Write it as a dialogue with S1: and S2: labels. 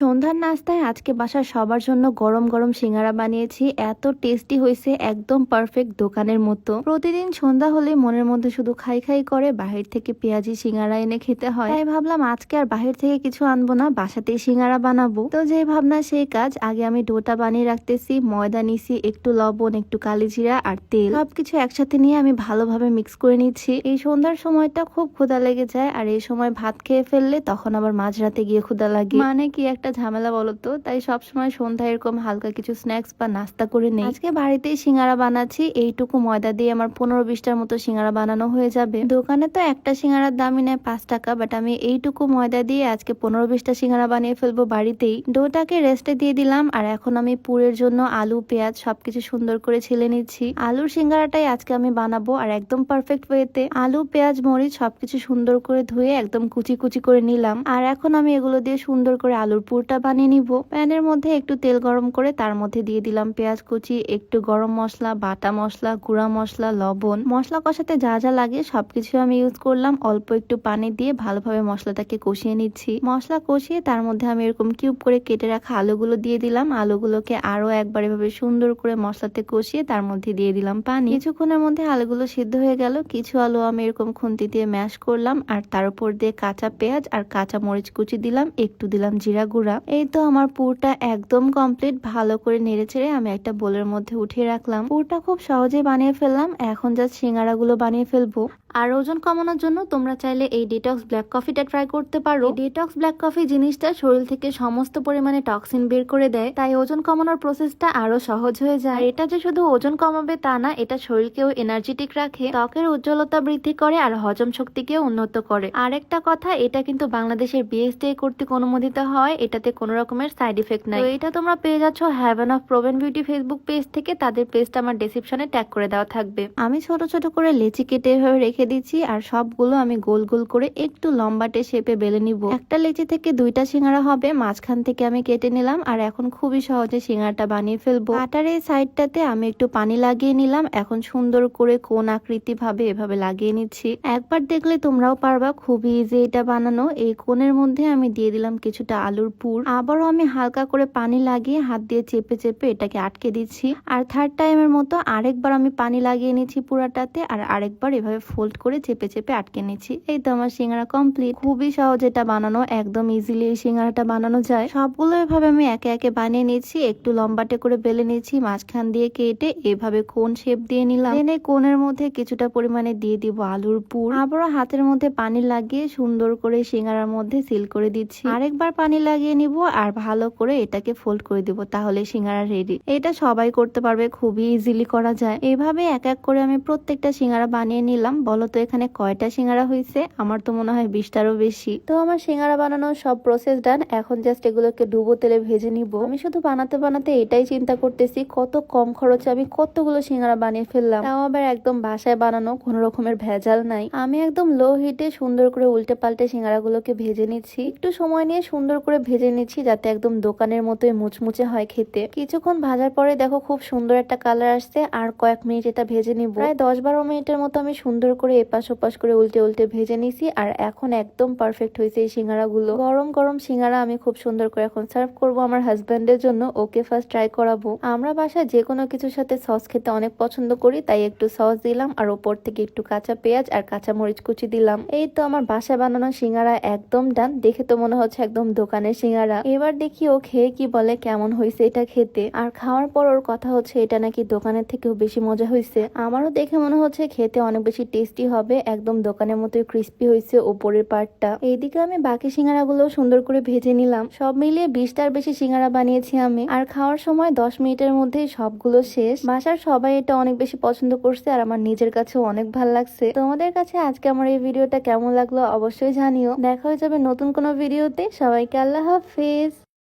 S1: সন্ধ্যার নাস্তায় আজকে বাসার সবার জন্য গরম গরম সিঙ্গারা বানিয়েছি। এত টেস্টি হয়েছে, একদম পারফেক্ট দোকানের মতো। প্রতিদিন সন্ধ্যা হলে মনের মধ্যে শুধু খাই খাই করে, বাহির থেকে পেঁয়াজি সিঙ্গারা এনে খেতে হয়। তাই ভাবলাম আজকে আর বাহির থেকে কিছু আনব না, বাসাতেই সিঙ্গারা বানাবো। তো যে ভাবনা, সেই কাজ। আগে আমি ডোটা বানিয়ে রাখতেছি, ময়দা নিছি, একটু লবণ, একটু কালিজিরা আর তেল। সবকিছু একসাথে নিয়ে আমি ভালোভাবে মিক্স করে নিচ্ছি। এই সন্ধ্যার সময়টা খুব ক্ষুধা লেগে যায়, আর এই সময় ভাত খেয়ে ফেললে তখন আবার মাঝরাতে গিয়ে ক্ষুধা লাগে। মানে কি একটা ঝামেলা বলতো, তাই সবসময় সন্ধ্যায় এরকম হালকা কিছু স্ন্যাক্স বা নাস্তা করে নেই। আজকে বাড়িতেই সিঙ্গারা বানাচ্ছি, এইটুকু ময়দা দিয়ে আমার পনেরো বিশটার মতো সিঙ্গারা বানানো হয়ে যাবে। দোকানে তো একটা সিঙ্গারার দামই নেয় পাঁচ টাকা বাট আমি এইটুকু ময়দা দিয়ে আজকে পনেরো বিশটা সিঙ্গারা বানিয়ে ফেলব বাড়িতেই। ডোটাকে রেস্টে দিয়ে দিলাম, আর এখন আমি পুরের জন্য আলু, পেঁয়াজ সবকিছু সুন্দর করে ছিলে নিচ্ছি। আলুর সিঙ্গারাটাই আজকে আমি বানাবো, আর একদম পারফেক্ট ওয়েতে আলু, পেঁয়াজ, মরিচ সবকিছু সুন্দর করে ধুয়ে একদম কুচি কুচি করে নিলাম, আর এখন আমি এগুলো দিয়ে সুন্দর করে আলুর পুরটা বানিয়ে নিব। প্যানের মধ্যে একটু তেল গরম করে তার মধ্যে দিয়ে দিলাম পেঁয়াজ কুচি, একটু গরম মশলা, বাটা মশলা, গুঁড়া মশলা, লবণ। মশলা কষাতে যা যা লাগে সবকিছু আমি ইউজ করলাম। অল্প একটু পানি দিয়ে ভালোভাবে মশলাটাকে কষিয়ে নিচ্ছি। মশলা কষিয়ে তার মধ্যে আমি এরকম কিউব করে কেটে রাখা আলুগুলো দিয়ে দিলাম। আলুগুলোকে আরও একবার এভাবে সুন্দর করে মশলাতে কষিয়ে তার মধ্যে দিয়ে দিলাম পানি। কিছুক্ষণের মধ্যে আলুগুলো সিদ্ধ হয়ে গেল। কিছু আলু আমি এরকম খুন্তি দিয়ে ম্যাশ করলাম। আর তার উপর দিয়ে কাঁচা পেঁয়াজ আর কাঁচা মরিচ কুচি দিলাম। একটু দিলাম জিরা গুঁড়া। এই তো আমার পুরটা একদম কমপ্লিট ভালো করে নেড়ে ছেড়ে আমি একটা বোলের মধ্যে উঠিয়ে রাখলাম। পুরটা খুব সহজে বানিয়ে ফেললাম, এখন যা সিঙ্গারা গুলো বানিয়ে ফেলব। আর ওজন কমানোর জন্য তোমরা চাইলে এই ডিটক্স ব্ল্যাক কফিটা ট্রাই করতে পারো। ডিটক্স ব্ল্যাক কফি জিনিসটা শরীর থেকে সমস্ত পরিমাণে টক্সিন বের করে দেয়, তাই ওজন কমানোর প্রসেসটা আরও সহজ হয়ে যায়। এটা যে শুধু ওজন কমাবে তা না, এটা শরীরকেও এনার্জেটিক রাখে, ত্বকের উজ্জ্বলতা বৃদ্ধি করে আর হজম শক্তিকেও উন্নত করে। আরেকটা কথা, এটা কিন্তু বাংলাদেশের বিএসটিআই কর্তৃক অনুমোদিত হয়, এটাতে কোনো রকমের সাইড ইফেক্ট নাই। তো এটা তোমরা পেয়ে যাচ্ছ Haven of Proven Beauty Facebook page থেকে, তাদের পেজটা আমার ডেসক্রিপশনে ট্যাগ করে দেওয়া থাকবে। আমি ছোট ছোট করে লেচি কেটে রেখে দিচ্ছি আর সবগুলো আমি গোল গোল করে একটু লম্বাটে শেপে বেলে নিব। একটা লেচি থেকে দুইটা সিঙ্গারা হবে, মাঝখান থেকে আমি কেটে নিলাম আর এখন খুবই সহজে সিঙ্গারাটা বানিয়ে ফেলব। আটার এই সাইডটাতে আমি একটু পানি লাগিয়ে নিলাম, এখন সুন্দর করে কোন আকৃতি ভাবে এভাবে লাগিয়ে নিচ্ছি। একবার দেখলে তোমরাও পারবা, খুবই ইজি এটা বানানো। এই কোণের মধ্যে আমি দিয়ে দিলাম কিছুটা আলুর পুর। আবারও আমি হালকা করে পানি লাগিয়ে হাত দিয়ে চেপে চেপে এটাকে আটকে দিচ্ছি। আর থার্ড টাইমের মতো আরেকবার আমি পানি লাগিয়ে নিচ্ছি পুরাটাতে আর আরেকবার এভাবে ফোল্ড করে চেপে চেপে আটকে নিচ্ছি। এই তো আমার সিঙ্গারা কমপ্লিট খুবই সহজ এটা বানানো, একদম ইজিলি এই সিঙ্গারাটা বানানো যায়। সবগুলো এভাবে আমি একে একে বানিয়ে নিচ্ছি, একটু লম্বাটে করে বেলে নিচ্ছি, মাঝখান দিয়ে কেটে এভাবে কোন শেপ দিয়ে নিলাম। এনে কোনের মধ্যে কিছুটা পরিমাণে দিয়ে দিব আলুর পুর। আবারও হাতের মধ্যে পানি লাগিয়ে সুন্দর করে সিঙ্গারার মধ্যে সিল করে দিচ্ছি। আরেকবার পানি লাগিয়ে নিব আর ভালো করে এটাকে ফোল্ড করে দিব, তাহলে সিঙ্গারা রেডি এটা সবাই করতে পারবে, খুবই ইজিলি করা যায়। এভাবে এক এক করে আমি প্রত্যেকটা সিঙ্গারা বানিয়ে নিলাম, বলো তো, এখানে কয়টা সিঙ্গারা হয়েছে আমার তো মনে হয় বিশটারও বেশি। তো আমার সিঙ্গারা বানানোর সব প্রসেস ডান এখন জাস্ট এগুলোকে ডুবো তেলে ভেজে নিব। আমি শুধু বানাতে বানাতে এটাই চিন্তা করতেছি, কত কম খরচে আমি কতগুলো সিঙ্গারা বানিয়ে ফেললাম। তাও আবার একদম বাসায় বানানো, কোনো রকমের ভেজাল নাই। আমি একদম লো হিটে সুন্দর করে উল্টে পাল্টে সিঙ্গারাগুলোকে ভেজে নিচ্ছি। একটু সময় নিয়ে সুন্দর করে ভেজে নিচ্ছি, যাতে একদম দোকানের মতোই মুচমুচে হয় খেতে। কিছুক্ষণ ভাজার পরে দেখো খুব সুন্দর একটা কালার আসছে। আর কয়েক মিনিট এটা ভেজে নিব। প্রায় দশ বারো মিনিটের মতো আমি সুন্দর করে এপাশ ওপাশ করে উল্টে উল্টে ভেজে নিছি, আর এখন একদম পারফেক্ট হয়েছে এই সিঙ্গারাগুলো। গরম গরম সিঙ্গারা আমি খুব সুন্দর করে এখন সার্ভ করব আমার হাজব্যান্ডের জন্য, ওকে ফার্স্ট ট্রাই করাবো। আমরা বাসায় যে কোনো কিছুর সাথে সস খেতে অনেক পছন্দ করি, তাই একটু সস দিলাম, আর ওপর থেকে একটু কাঁচা পেঁয়াজ আর কাঁচা মরিচ কুচি দিলাম। এই তো আমার বাসায় বানানো সিঙ্গারা একদম ডান দেখে তো মনে হচ্ছে একদম দোকানের সিঙ্গারা। এবার দেখি ও খেয়ে কি বলে, কেমন হয়েছে এটা খেতে। আর খাওয়ার পর ওর কথা হচ্ছে, এটা নাকি দোকানের থেকেও বেশি মজা হয়েছে। আমারও দেখে মনে হচ্ছে খেতে অনেক বেশি টেস্টি হবে, একদম দোকানের মতোই ক্রিস্পি হয়েছে ওপরের পার্টটা এইদিকে আমি বাকি সিঙ্গারা গুলো সুন্দর করে ভেজে নিলাম। সব মিলিয়ে বিশটার বেশি সিঙ্গারা বানিয়েছি আমি। আর খাওয়ার সময় দশ মিনিটের মধ্যেই সবগুলো শেষ। বাসার সবাই এটা অনেক বেশি পছন্দ করছে আর আমার নিজের কাছেও অনেক ভালো লাগছে। তোমাদের কাছে আজকে আমার এই ভিডিওটা কেমন লাগল অবশ্যই জানিও। দেখা হয়ে যাবে নতুন কোনো ভিডিওতে। সবাইকে আল্লাহ হাফিজ।